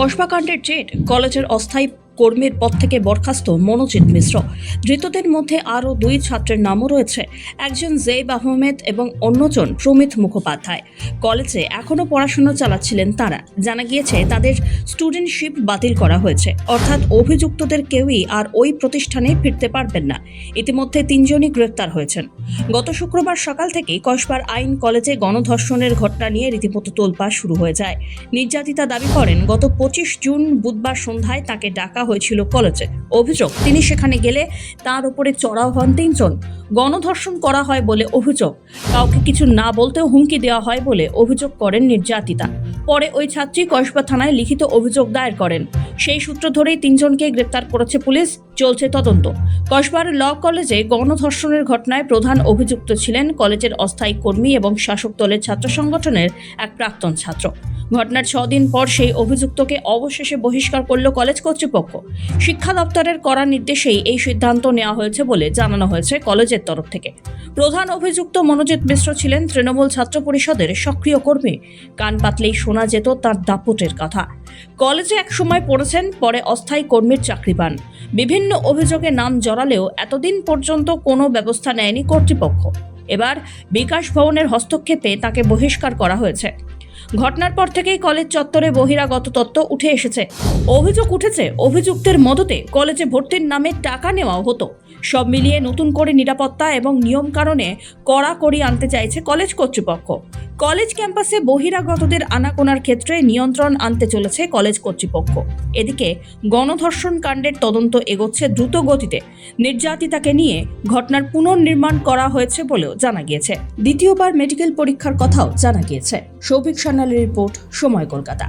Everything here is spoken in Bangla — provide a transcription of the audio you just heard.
কসবাকাণ্ডের জেট কলেজের অস্থায়ী কর্মীর পদ থেকে বরখাস্ত মনোজিৎ মিশ্র। ধৃতদের মধ্যে আরও দুই ছাত্রের নামও রয়েছে। একজন জেব আহমেদ এবং অন্যজন প্রমিত মুখোপাধ্যায়। কলেজে এখনও পড়াশোনা চালাচ্ছিলেন তারা। জানা গিয়েছে, তাদের স্টুডেন্টশিপ বাতিল করা হয়েছে। অর্থাৎ অভিযুক্তদের কেউই আর ওই প্রতিষ্ঠানে ফিরতে পারবেন না। ইতিমধ্যে তিনজনই গ্রেপ্তার হয়েছেন। গত শুক্রবার সকাল থেকেই কসবার আইন কলেজে গণধর্ষণের ঘটনা নিয়ে রীতিমতো তোলপাড় শুরু হয়ে যায়। নির্যাতিতা দাবি করেন, গত পঁচিশ জুন বুধবার সন্ধ্যায় তাকে ডাকা হয়েছিল কলেজে। অভিযোগ, তিনি সেখানে গেলে তার উপরে চড়াও হন তিনজন। গণধর্ষণ করা হয় বলে অভিযোগ। কাউকে কিছু না বলতেও হুমকি দেওয়া হয় বলে অভিযোগ করেন নির্যাতিতা। পরে ওই ছাত্রী কসবা থানায় লিখিত অভিযোগ দায়ের করেন। সেই সূত্র ধরেই তিনজনকে গ্রেপ্তার করেছে পুলিশ, চলছে তদন্ত। কসবার ল কলেজে গণধর্ষণের ঘটনায় প্রধান অভিযুক্ত ছিলেন কলেজের অস্থায়ী কর্মী এবং শাসক দলের ছাত্র সংগঠনের এক প্রাক্তন ছাত্র। ঘটনার ছদিন পর সেই অভিযুক্তকে অবশেষে বহিষ্কার করল কলেজ কর্তৃপক্ষ। শিক্ষা দপ্তরের করা নির্দেশেই এই সিদ্ধান্ত নেওয়া হয়েছে বলে জানানো হয়েছে কলেজের তরফ থেকে। প্রধান অভিযুক্ত মনোজিৎ মিশ্র ছিলেন তৃণমূল ছাত্র পরিষদের সক্রিয় কর্মী। কান পাতলেই শোনা যেত তার দাপটের কথা। কলেজে এক সময় পড়েছেন, পরে অস্থায়ী কর্মীর চাকরি পান। বিভিন্ন অভিযোগে নাম জড়ালেও এতদিন পর্যন্ত কোনো ব্যবস্থা নেয়নি কর্তৃপক্ষ। এবার বিকাশ ভবনের হস্তক্ষেপে তাকে বহিষ্কার করা হয়েছে। ঘটনার পর থেকেই কলেজ চত্বরে বহিরাগত তত্ত্ব উঠে এসেছে। অভিযোগ উঠেছে, অভিযুক্তের মদতে কলেজে ভর্তির নামে টাকা নেওয়াও হতো। সব মিলিয়ে নতুন করে নিরাপত্তা এবং নিয়ম কারণে কড়াকড়ি আনতে চাইছে কলেজ কর্তৃপক্ষ। কলেজ ক্যাম্পাসে বহিরাগতদের আনাকোনার ক্ষেত্রে নিয়ন্ত্রণ আনতে চলেছে কলেজ কর্তৃপক্ষ। এদিকে গণধর্ষণ কাণ্ডের তদন্ত এগোচ্ছে দ্রুত গতিতে। নির্যাতিতাকে নিয়ে ঘটনার পুনর্নির্মাণ করা হয়েছে বলেও জানা গিয়েছে। দ্বিতীয়বার মেডিকেল পরীক্ষার কথাও জানা গিয়েছে। সৌভিক সান্যালের রিপোর্ট, সময় কলকাতা।